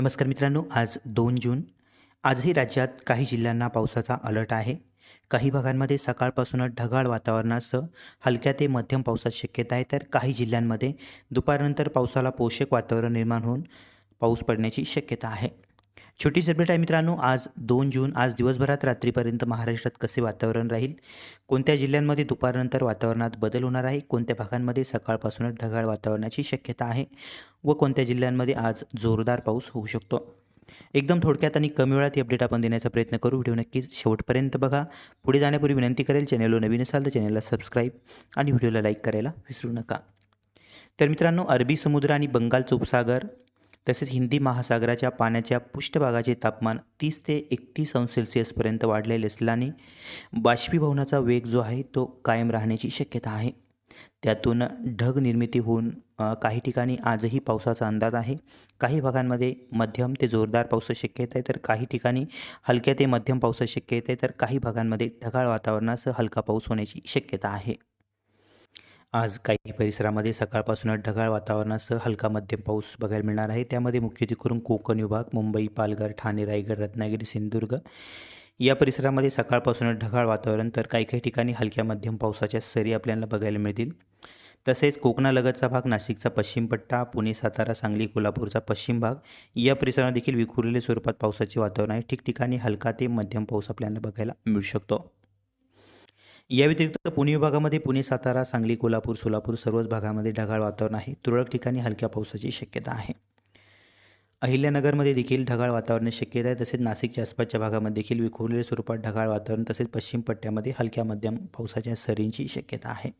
नमस्कार मित्रांनो आज दोन जून. आजही राज्यात काही जिल्ह्यांना पावसाचा अलर्ट आहे. काही भागांमध्ये सकाळपासूनच ढगाळ वातावरणासह हलक्या ते मध्यम पावसाची शक्यता आहे. तर काही जिल्ह्यांमध्ये दुपारनंतर पावसाला पोषक वातावरण निर्माण होऊन पाऊस पडण्याची शक्यता आहे. छोटी अपडेट आहे मित्रांनो आज दोन जून आज दिवसभरात रात्रीपर्यंत महाराष्ट्रात कसे वातावरण राहील? कोणत्या जिल्ह्यांमध्ये दुपारनंतर वातावरणात बदल होणार आहे? कोणत्या भागांमध्ये सकाळपासूनच ढगाळ वातावरणाची शक्यता आहे? व कोणत्या जिल्ह्यांमध्ये आज जोरदार पाऊस होऊ शकतो? एकदम थोडक्यात आणि कमी वेळात ही अपडेट आपण देण्याचा प्रयत्न करू. व्हिडिओ नक्कीच शेवटपर्यंत बघा. पुढे जाण्यापूर्वी विनंती करेल चॅनलवर नवीन असाल तर चॅनलला सबस्क्राईब आणि व्हिडिओला लाईक करायला विसरू नका. तर मित्रांनो अरबी समुद्र आणि बंगालचा उपसागर तसेच हिंदी महासागराच्या पाण्याच्या पृष्ठभागाचे तापमान तीस ते एकतीस अंश सेल्सिअसपर्यंत वाढलेले असल्याने बाष्पीभवनाचा वेग जो आहे तो कायम राहण्याची शक्यता आहे. त्यातून ढग निर्मिती होऊन काही ठिकाणी आजही पावसाचा अंदाज आहे. काही भागांमध्ये मध्यम ते जोरदार पावसाची शक्यता आहे तर काही ठिकाणी हलक्या ते मध्यम पावसाची शक्यता आहे तर काही भागांमध्ये ढगाळ वातावरणासह हलका पाऊस होण्याची शक्यता आहे. आज काही परिसरामध्ये सकाळपासूनच ढगाळ वातावरणासह हलका मध्यम पाऊस बघायला मिळणार आहे. त्यामध्ये मुख्यत्वे करून कोकण विभाग मुंबई पालघर ठाणे रायगड रत्नागिरी सिंधुदुर्ग. या परिसरामध्ये सकाळपासूनच ढगाळ वातावरण तर काही काही ठिकाणी हलक्या मध्यम पावसाच्या सरी आपल्याला बघायला मिळतील. तसेच कोकणालगतचा भाग नाशिकचा पश्चिम पट्टा पुणे सातारा सांगली कोल्हापूरचा पश्चिम भाग या परिसरात देखील विखुरलेल्या स्वरूपात पावसाचे वातावरण आहे. ठिकठिकाणी हलका ते मध्यम पाऊस आपल्याला बघायला मिळू शकतो. या व्यतिरिक्त पुणे विभागामध्ये पुणे सातारा सांगली कोल्हापूर सोलापूर सर्वच भागामध्ये ढगाळ वातावरण आहे. तुरळक ठिकाणी हलक्या पावसाची शक्यता आहे. अहिल्यानगरमध्ये देखील ढगाळ वातावरणाची शक्यता आहे. तसेच नाशिकच्या आसपासच्या भागामध्ये देखील विखुरलेल्या स्वरूपात ढगाळ वातावरण तसेच पश्चिम पट्ट्यामध्ये हलक्या मध्यम पावसाच्या सरींची शक्यता आहे.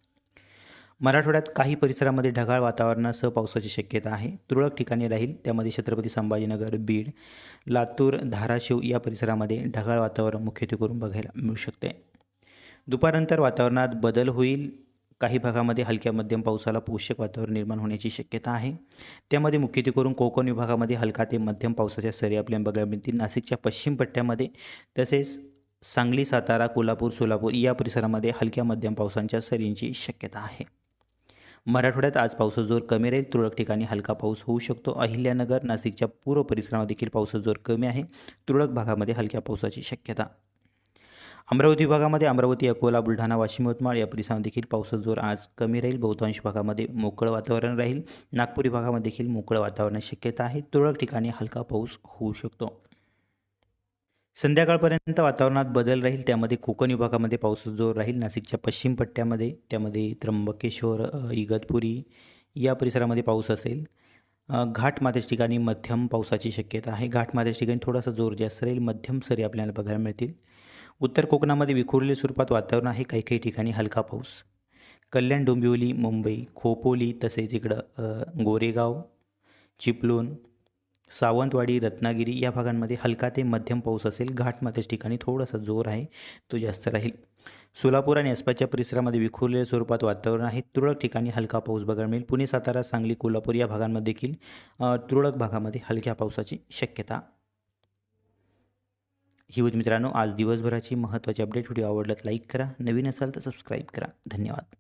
मराठवाड्यात काही परिसरामध्ये ढगाळ वातावरणासह पावसाची शक्यता आहे. तुरळक ठिकाणी राहील. त्यामध्ये छत्रपती संभाजीनगर बीड लातूर धाराशिव या परिसरामध्ये ढगाळ वातावरण मुख्यत्वे करून बघायला मिळू शकते. दुपारनंतर वातावरणात बदल होईल. काही भागामध्ये हलक्या मध्यम पावसाला पोषक वातावरण निर्माण होण्याची शक्यता आहे. त्यामध्ये मुख्यत्वे करून कोकण विभागामध्ये हलका ते मध्यम पावसाच्या सरी आपल्याला बघायला मिळतील नाशिकच्या पश्चिम पट्ट्यामध्ये. तसेच सांगली सातारा कोल्हापूर सोलापूर या परिसरामध्ये हलक्या मध्यम पावसांच्या सरींची शक्यता आहे. मराठवाड्यात आज पावसाचा जोर कमी राहील. तुरळक ठिकाणी हलका पाऊस होऊ शकतो. अहिल्यानगर नाशिकच्या पूर्व परिसरामध्ये देखील पावसाचा जोर कमी आहे. तुरळक भागामध्ये हलक्या पावसाची शक्यता अमरावती विभागामध्ये अमरावती अकोला बुलढाणा वाशिम यवतमाळ या परिसरात देखील पावसाचा जोर आज कमी राहील. बहुतांश भागामध्ये मोकळं वातावरण राहील. नागपूर विभागामध्ये देखील मोकळं वातावरणाची शक्यता आहे. तुरळक ठिकाणी हलका पाऊस होऊ शकतो. संध्याकाळपर्यंत वातावरणात बदल राहील. त्यामध्ये कोकण विभागामध्ये पावसाचा जोर राहील. नाशिकच्या पश्चिम पट्ट्यामध्ये त्यामध्ये त्र्यंबकेश्वर इगतपुरी या परिसरामध्ये पाऊस असेल. घाटमाथ्याच्या ठिकाणी मध्यम पावसाची शक्यता आहे. घाटमाथ्याच्या ठिकाणी थोडासा जोर जास्त राहील. मध्यम सरी आपल्याला बघायला मिळतील. उत्तर कोकणामध्ये विखुरलेल्या स्वरूपात वातावरण आहे. काही काही ठिकाणी हलका पाऊस. कल्याण डोंबिवली मुंबई खोपोली तसेच इकडं गोरेगाव चिपळूण सावंतवाडी रत्नागिरी या भागांमध्ये हलका ते मध्यम पाऊस असेल. घाटमध्येच ठिकाणी थोडासा जोर आहे. तो जास्त राहील. सोलापूर आणि आसपासच्या परिसरामध्ये विखुरलेल्या स्वरूपात वातावरण आहे. तुरळक ठिकाणी हलका पाऊस बघायला मिळेल. पुणे सातारा सांगली कोल्हापूर या भागांमध्ये देखील तुरळक भागामध्ये हलक्या पावसाची शक्यता ही होती मित्रांनो. आज दिवसभराची महत्त्वाची अपडेट व्हिडिओ आवडल्यास लाईक करा. नवीन असाल तर सबस्क्राईब करा. धन्यवाद.